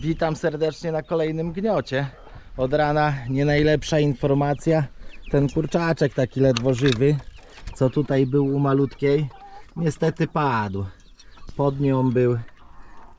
Witam serdecznie na kolejnym gniocie. Od rana nie najlepsza informacja. Ten kurczaczek taki ledwo żywy, co tutaj był u malutkiej, niestety padł. Pod nią był.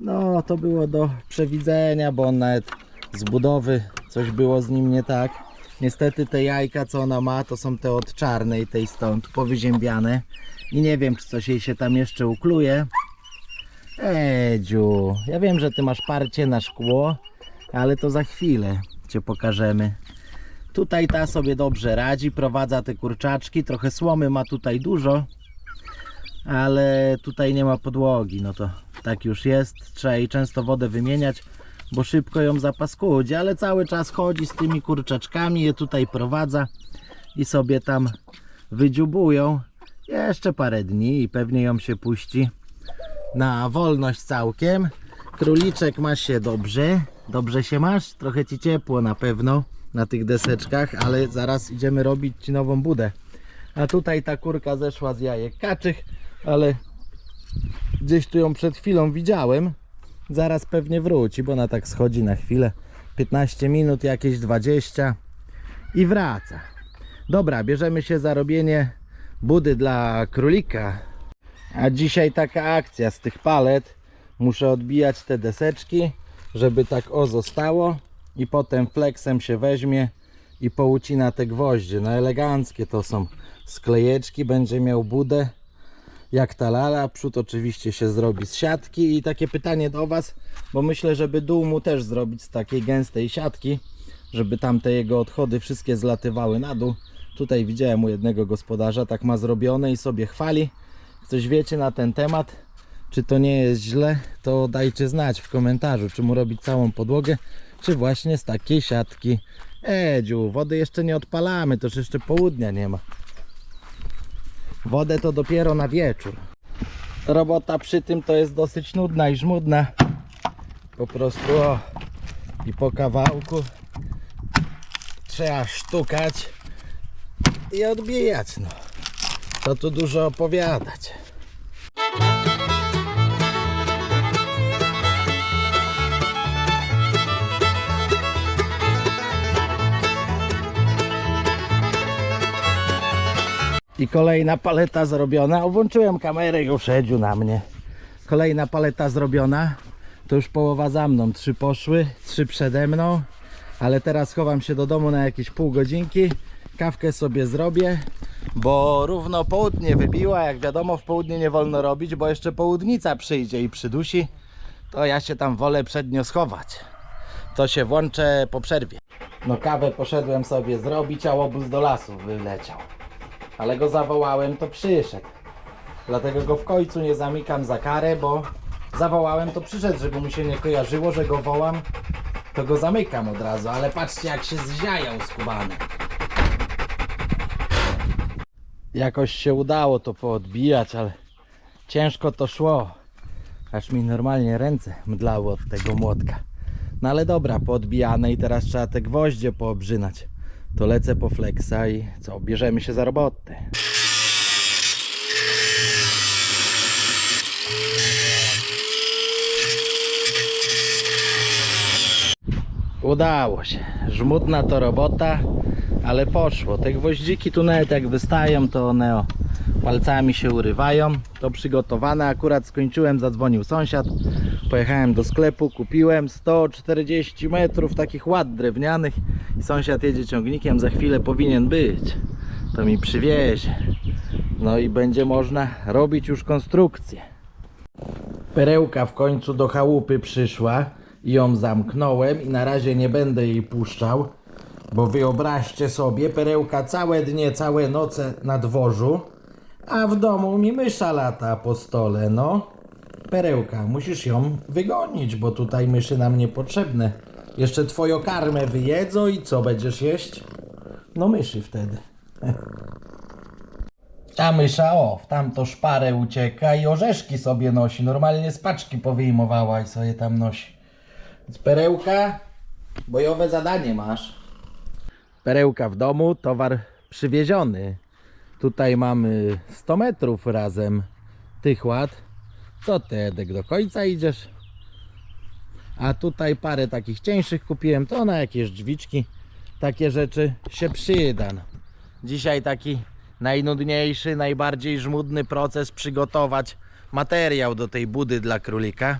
No to było do przewidzenia, bo on nawet z budowy coś było z nim nie tak. Niestety te jajka co ona ma to są te od czarnej, tej stąd powyziębiane. I nie wiem czy coś jej się tam jeszcze ukluje. Edziu, ja wiem, że ty masz parcie na szkło, ale to za chwilę cię pokażemy. Tutaj ta sobie dobrze radzi, prowadza te kurczaczki, trochę słomy ma tutaj dużo, ale tutaj nie ma podłogi, no to tak już jest. Trzeba jej często wodę wymieniać, bo szybko ją zapaskudzi, ale cały czas chodzi z tymi kurczaczkami, je tutaj prowadza i sobie tam wydziubują. Jeszcze parę dni i pewnie ją się puści na wolność całkiem. Króliczek ma się dobrze. Dobrze się masz? Trochę ci ciepło na pewno na tych deseczkach, ale zaraz idziemy robić ci nową budę. A tutaj ta kurka zeszła z jajek kaczych, ale gdzieś tu ją przed chwilą widziałem. Zaraz pewnie wróci, bo ona tak schodzi na chwilę. 15 minut, jakieś 20 i wraca. Dobra, bierzemy się za robienie budy dla królika. A dzisiaj taka akcja z tych palet. Muszę odbijać te deseczki, żeby tak o zostało i potem flexem się weźmie i poucina te gwoździe. No eleganckie to są sklejeczki, będzie miał budę jak ta lala. Przód oczywiście się zrobi z siatki i takie pytanie do Was, bo myślę, żeby dół mu też zrobić z takiej gęstej siatki, żeby tam te jego odchody wszystkie zlatywały na dół. Tutaj widziałem u jednego gospodarza, tak ma zrobione i sobie chwali coś wiecie na ten temat, czy to nie jest źle, to dajcie znać w komentarzu, czy mu robić całą podłogę, czy właśnie z takiej siatki. Edziu, wody jeszcze nie odpalamy, to już jeszcze południa nie ma. Wodę to dopiero na wieczór. Robota przy tym to jest dosyć nudna i żmudna. Po prostu o, i po kawałku trzeba sztukać i odbijać no. Co tu dużo opowiadać. I kolejna paleta zrobiona. Włączyłem kamerę i uszedził na mnie. Kolejna paleta zrobiona. To już połowa za mną. Trzy poszły, trzy przede mną. Ale teraz chowam się do domu na jakieś pół godzinki. Kawkę sobie zrobię, bo równo południe wybiła. Jak wiadomo, w południe nie wolno robić, bo jeszcze południca przyjdzie i przydusi. To ja się tam wolę przed nią schować. To się włączę po przerwie. No kawę poszedłem sobie zrobić, a łobuz do lasu wyleciał. Ale go zawołałem, to przyszedł. Dlatego go w końcu nie zamykam za karę, bo zawołałem, to przyszedł, żeby mu się nie kojarzyło, że go wołam. To go zamykam od razu, ale patrzcie jak się zziajał skubany. Jakoś się udało to poodbijać, ale ciężko to szło. Aż mi normalnie ręce mdlały od tego młotka. No ale dobra, poodbijane i teraz trzeba te gwoździe poobrzynać. To lecę po flexa i co, bierzemy się za robotę. Udało się. Żmudna to robota, ale poszło. Te gwoździki tu nawet jak wystają, to one o, palcami się urywają. To przygotowane. Akurat skończyłem, zadzwonił sąsiad. Pojechałem do sklepu, kupiłem 140 metrów takich ład drewnianych i sąsiad jedzie ciągnikiem, za chwilę powinien być. To mi przywiezie. No i będzie można robić już konstrukcję. Perełka w końcu do chałupy przyszła ją zamknąłem i na razie nie będę jej puszczał, bo wyobraźcie sobie, perełka całe dnie, całe noce na dworzu, a w domu mi mysza lata po stole, no. Perełka, musisz ją wygonić, bo tutaj myszy nam niepotrzebne. Jeszcze twoją karmę wyjedzą i co będziesz jeść? No myszy wtedy. Ta mysza, o, w tamto szparę ucieka i orzeszki sobie nosi. Normalnie z paczki powyjmowała i sobie tam nosi. Więc perełka, bojowe zadanie masz. Perełka w domu, towar przywieziony. Tutaj mamy 100 metrów razem tych ład. Co ty, Edek, do końca idziesz? A tutaj parę takich cieńszych kupiłem, to na jakieś drzwiczki, takie rzeczy się przyda. Dzisiaj taki najnudniejszy, najbardziej żmudny proces przygotować materiał do tej budy dla królika.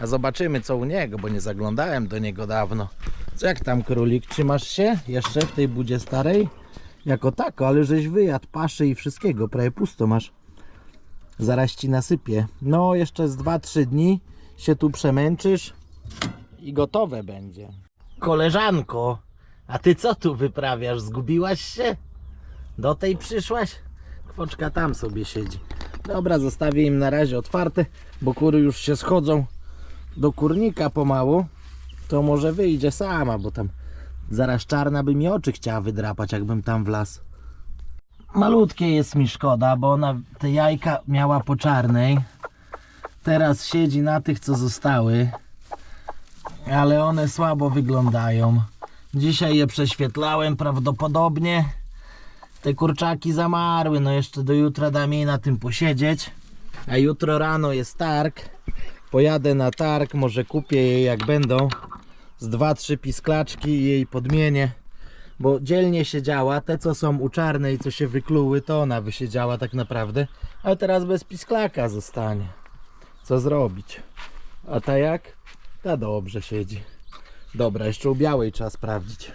A zobaczymy co u niego, bo nie zaglądałem do niego dawno. Co jak tam królik, trzymasz się jeszcze w tej budzie starej? Jako tako, ale żeś wyjadł paszy i wszystkiego, prawie pusto masz. Zaraz ci nasypię. No, jeszcze z 2-3 dni się tu przemęczysz i gotowe będzie. Koleżanko, a ty co tu wyprawiasz? Zgubiłaś się? Do tej przyszłaś? Kwoczka tam sobie siedzi. Dobra, zostawię im na razie otwarte, bo kury już się schodzą do kurnika pomału. To może wyjdzie sama, bo tam zaraz czarna by mi oczy chciała wydrapać, jakbym tam wlazł. Malutkie jest mi szkoda, bo ona te jajka miała po czarnej. Teraz siedzi na tych, co zostały. Ale one słabo wyglądają. Dzisiaj je prześwietlałem prawdopodobnie. Te kurczaki zamarły, no jeszcze do jutra dam jej na tym posiedzieć. A jutro rano jest targ. Pojadę na targ, może kupię jej jak będą. Z dwa, trzy pisklaczki i jej podmienię bo dzielnie siedziała, te co są u czarnej, co się wykluły, to ona wysiedziała tak naprawdę, ale teraz bez pisklaka zostanie. Co zrobić? A ta jak? Ta dobrze siedzi. Dobra, jeszcze u białej trzeba sprawdzić.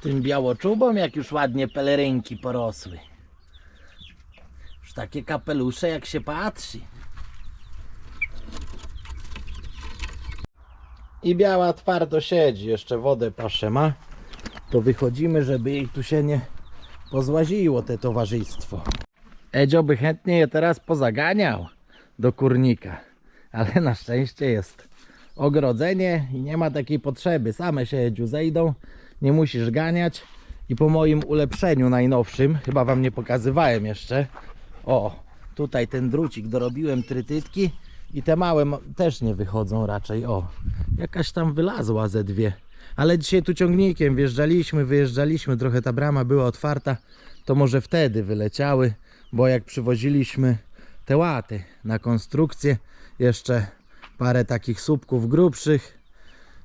Tym białoczubom jak już ładnie pelerynki porosły. Już takie kapelusze jak się patrzy. I biała twardo siedzi, jeszcze wodę paszę ma. To wychodzimy, żeby jej tu się nie pozłaziło te towarzystwo. Edzio by chętnie je teraz pozaganiał do kurnika, ale na szczęście jest ogrodzenie i nie ma takiej potrzeby. Same się Edziu zejdą, nie musisz ganiać. I po moim ulepszeniu najnowszym, chyba wam nie pokazywałem jeszcze, o, tutaj ten drucik dorobiłem trytytki i te małe ma- też nie wychodzą raczej, o, jakaś tam wylazła ze dwie. Ale dzisiaj tu ciągnikiem wjeżdżaliśmy, wyjeżdżaliśmy, trochę ta brama była otwarta, to może wtedy wyleciały, bo jak przywoziliśmy te łaty na konstrukcję, jeszcze parę takich słupków grubszych,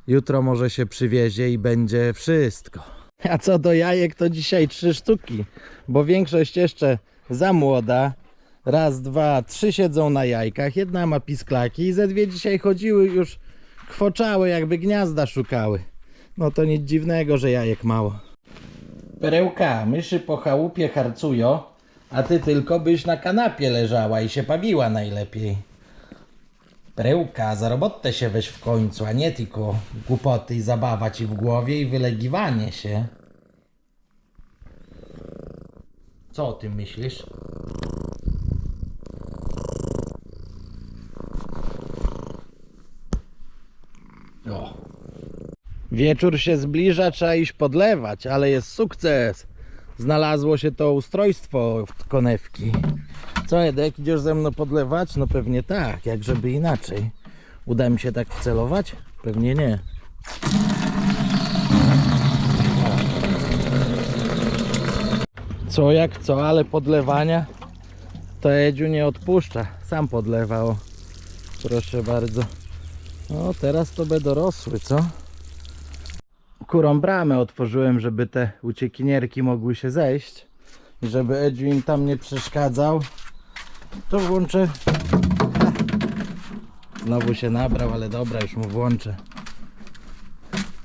jutro może się przywiezie i będzie wszystko. A co do jajek, to dzisiaj trzy sztuki, bo większość jeszcze za młoda. Raz, dwa, trzy siedzą na jajkach, jedna ma pisklaki i ze dwie dzisiaj chodziły już kwoczały, jakby gniazda szukały. No to nic dziwnego, że jajek mało. Perełka, myszy po chałupie harcują, a ty tylko byś na kanapie leżała i się bawiła najlepiej. Perełka, za robotę się weź w końcu, a nie tylko głupoty i zabawa ci w głowie i wylegiwanie się. Co o tym myślisz? Wieczór się zbliża, trzeba iść podlewać, ale jest sukces. Znalazło się to ustrojstwo w konewki. Co Edek, idziesz ze mną podlewać? No pewnie tak, jak żeby inaczej. Uda mi się tak wcelować? Pewnie nie. Co jak co, ale podlewania to Edziu nie odpuszcza. Sam podlewał. Proszę bardzo. No teraz to by dorosły, co? Kurą bramę otworzyłem, żeby te uciekinierki mogły się zejść i żeby im tam nie przeszkadzał to włączę znowu się nabrał, ale dobra, już mu włączę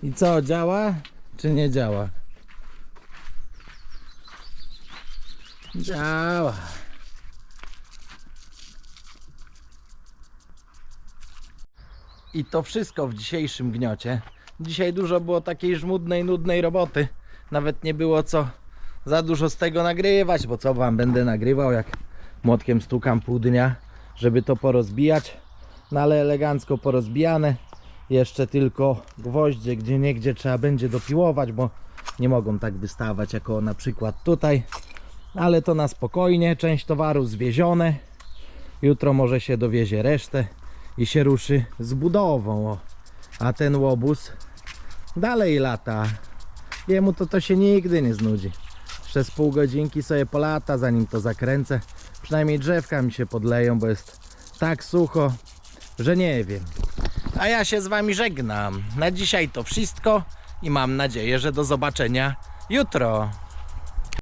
i co, działa? czy nie działa? działa I to wszystko w dzisiejszym gniocie. Dzisiaj dużo było takiej żmudnej, nudnej roboty. Nawet nie było co za dużo z tego nagrywać, bo co wam będę nagrywał, jak młotkiem stukam pół dnia, żeby to porozbijać. No ale elegancko porozbijane. Jeszcze tylko gwoździe, gdzie niegdzie trzeba będzie dopiłować, bo nie mogą tak wystawać jako na przykład tutaj. Ale to na spokojnie, część towaru zwiezione. Jutro może się dowiezie resztę i się ruszy z budową. O. A ten łobuz dalej lata. Jemu to to się nigdy nie znudzi. Przez pół godzinki sobie polata, zanim to zakręcę. Przynajmniej drzewka mi się podleją, bo jest tak sucho, że nie wiem. A ja się z wami żegnam. Na dzisiaj to wszystko i mam nadzieję, że do zobaczenia jutro.